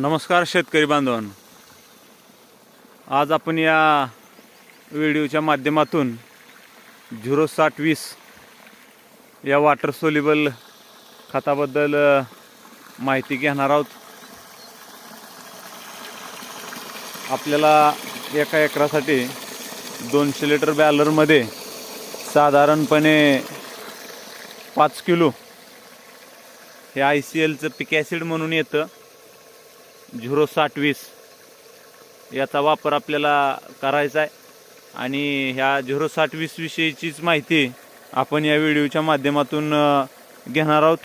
नमस्कार शेतकरी बांधवांनो. आज आपण या व्हिडिओच्या माध्यमातून झिरो साठ वीस या वॉटर सोल्युबल खताबद्दल माहिती घेणार आहोत. आपल्याला एका एकरासाठी दोनशे लिटर बॅलरमध्ये साधारणपणे पाच किलो हे आय सी एलचं पिक ॲसिड म्हणून येतं. झिरो साठ वीस याचा वापर आपल्याला करायचा आहे. आणि ह्या झिरो साठ वीस विषयीचीच माहिती आपण या व्हिडिओच्या माध्यमातून घेणार आहोत.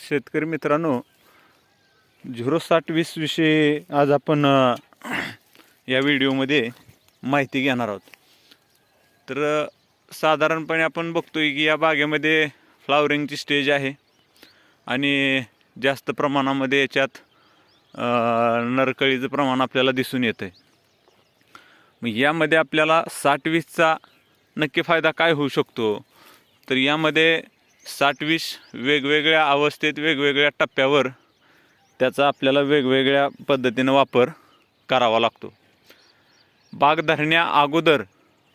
शेतकरी मित्रांनो झिरो साठ वीस विषयी आज आपण या व्हिडिओमध्ये माहिती घेणार आहोत. तर साधारणपणे आपण बघतोय की या बागेमध्ये फ्लावरिंगची स्टेज आहे. आणि जास्त प्रमाणामध्ये याच्यात नरकळीचं प्रमाण आपल्याला दिसून येतं आहे मग यामध्ये आपल्याला साठ वीसचा नक्की फायदा काय होऊ शकतो? तर यामध्ये साठ वीस वेगवेगळ्या अवस्थेत वेगवेगळ्या टप्प्यावर त्याचा आपल्याला वेगवेगळ्या पद्धतीनं वापर करावा लागतो. बाग धरण्या अगोदर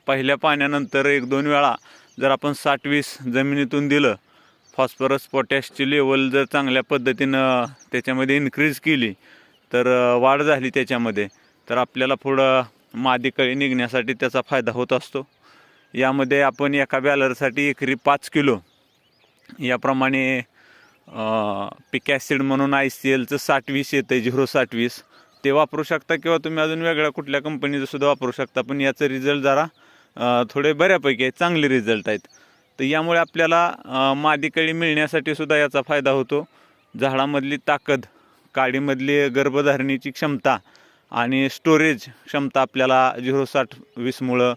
पहिल्या पाण्यानंतर एक दोन वेळा जर आपण साठ वीस जमिनीतून दिलं फॉस्फरस पोटॅशची लेवल जर चांगल्या पद्धतीनं त्याच्यामध्ये इन्क्रीज केली तर वाढ झाली त्याच्यामध्ये. तर आपल्याला पुढं मादी कळी निघण्यासाठी त्याचा फायदा होत असतो. यामध्ये आपण एका बॅलरसाठी एकरी पाच किलो. याप्रमाणे पिक ॲसिड म्हणून आय सी एलचं साठ वीस येतं आहे झिरो साठ वीस ते वापरू शकता किंवा तुम्ही अजून वेगळ्या कुठल्या कंपनीचं सुद्धा वापरू शकता पण याचं रिझल्ट जरा थोडे बऱ्यापैकी आहेत चांगले रिझल्ट आहेत. तर यामुळे आपल्याला मादीकळी मादी कळी मिळण्यासाठी सुद्धा याचा फायदा होतो. झाडामधली ताकद काडीमधली गर्भधारणेची क्षमता आणि स्टोरेज क्षमता आपल्याला झिरो साठ वीसमुळं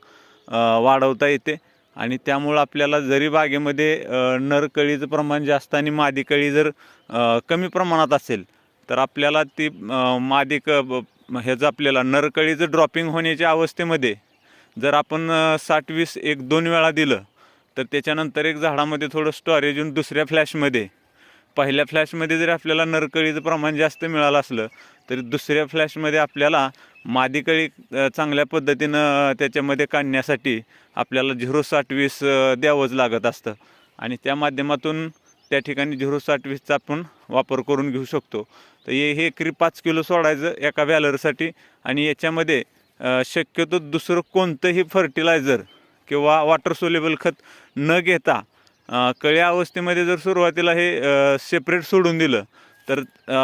वाढवता येते. आणि त्यामुळं आपल्याला जरी बागेमध्ये नरकळीचं प्रमाण जास्त आणि मादी कळी जर कमी प्रमाणात असेल तर आपल्याला ती मादी क ह्याचं आपल्याला नरकळीचं ड्रॉपिंग होण्याच्या अवस्थेमध्ये जर आपण साठ वीस एक दोन वेळा दिलं तर त्याच्यानंतर एक झाडामध्ये थोडं स्टोरेज येऊन दुसऱ्या फ्लॅशमध्ये पहिल्या फ्लॅशमध्ये जरी आपल्याला नरकळीचं प्रमाण जास्त मिळालं असलं तरी दुसऱ्या फ्लॅशमध्ये आपल्याला मादीकळी चांगल्या पद्धतीनं त्याच्यामध्ये काढण्यासाठी आपल्याला झिरो साठ वीस द्यावंच लागत असतं. आणि त्या माध्यमातून त्या ठिकाणी झिरो साठ वीसचा आपण वापर करून घेऊ शकतो. तर हे हे एकरी पाच किलो सोडायचं एका बॅलरसाठी आणि याच्यामध्ये शक्यतो दुसरं कोणतंही फर्टिलायझर किंवा वॉटर सोल्युबल खत न घेता कळ्या अवस्थेमध्ये जर सुरुवातीला हे सेपरेट सोडून दिलं तर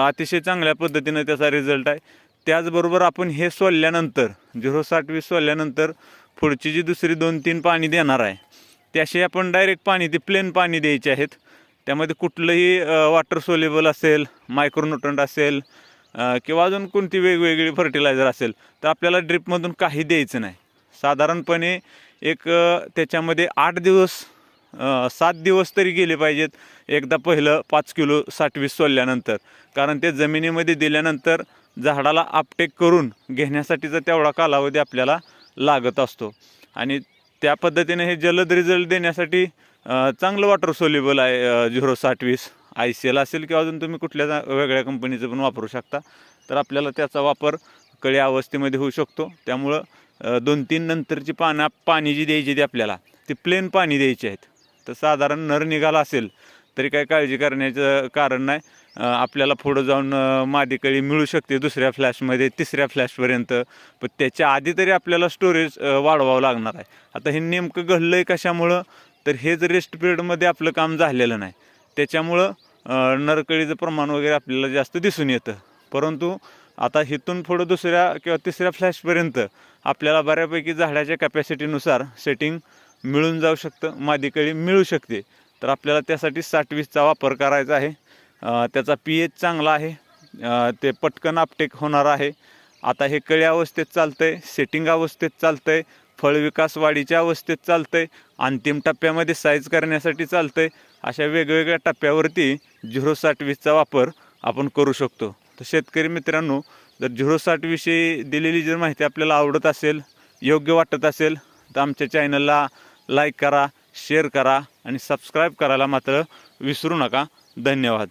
अतिशय चांगल्या पद्धतीनं त्याचा रिझल्ट आहे. त्याचबरोबर आपण हे सोडल्यानंतर झिरो साठ वीस सोडल्यानंतर पुढची जी दुसरी दोन तीन पाणी देणार आहे त्याशी आपण डायरेक्ट पाणी ते प्लेन पाणी द्यायचे आहेत. त्यामध्ये कुठलंही वॉटर सोलेबल असेल मायक्रोन्युट्रंट असेल किंवा अजून कोणती वेगवेगळी फर्टिलायझर असेल तर आपल्याला ड्रिपमधून काही द्यायचं नाही. साधारणपणे एक त्याच्यामध्ये आठ दिवस सात दिवस तरी गेले पाहिजेत. एकदा पहिलं पाच किलो साठवीस सोलल्यानंतर. सोडल्यानंतर कारण ते जमिनीमध्ये दिल्यानंतर झाडाला आपटेक करून घेण्यासाठीचा तेवढा कालावधी आपल्याला लागत असतो. आणि त्या पद्धतीने हे जलद रिझल्ट देण्यासाठी चांगलं वॉटर सोल्युबल आहे झिरो साठवीस. आय सी एल असेल किंवा अजून तुम्ही कुठल्या जा- वेगळ्या कंपनीचं पण वापरू शकता. तर आपल्याला त्याचा वापर कळी अवस्थेमध्ये होऊ शकतो. त्यामुळं दोन तीन नंतरची पानं पाणी जी द्यायची ती आपल्याला. ती प्लेन पाणी द्यायची आहेत. तर साधारण नर निघाला असेल तरी काही काळजी करण्याचं कारण नाही. आपल्याला पुढं जाऊन अ, मादी कळी मिळू शकते दुसऱ्या फ्लॅशमध्ये तिसऱ्या फ्लॅशपर्यंत पण त्याच्या आधी तरी आपल्याला स्टोरेज वाढवावं लागणार आहे. आता हे नेमकं घडलं आहे कशामुळं? तर हेच रेस्ट पिरियडमध्ये आपलं काम झालेलं नाही त्याच्यामुळं नरकळीचं प्रमाण वगैरे आपल्याला जास्त दिसून येतं. परंतु आता इथून पुढं दुसऱ्या किंवा तिसऱ्या फ्लॅशपर्यंत आपल्याला बऱ्यापैकी झाडाच्या कॅपॅसिटीनुसार सेटिंग मिळून जाऊ शकतं मादी मिळू शकते. तर आपल्याला त्यासाठी साठवीसचा वापर करायचा आहे. त्याचा पी एच चांगला आहे. ते पटकन आपटेक होणार आहे. आता हे कळी अवस्थेत चालतं आहे सेटिंग अवस्थेत चालतं आहे फळविकास वाढीच्या अवस्थेत चालतं आहे अंतिम टप्प्यामध्ये साईज करण्यासाठी चालतं आहे अशा वेगवेगळ्या टप्प्यावरती झिरो साठवीसचा वापर आपण करू शकतो. तर शेतकरी मित्रांनो जर झिरो साठविषयी दिलेली जर माहिती आपल्याला आवडत असेल योग्य वाटत असेल तर आमच्या चॅनलला लाईक करा शेअर करा आणि सबस्क्राईब करायला मात्र विसरू नका. धन्यवाद.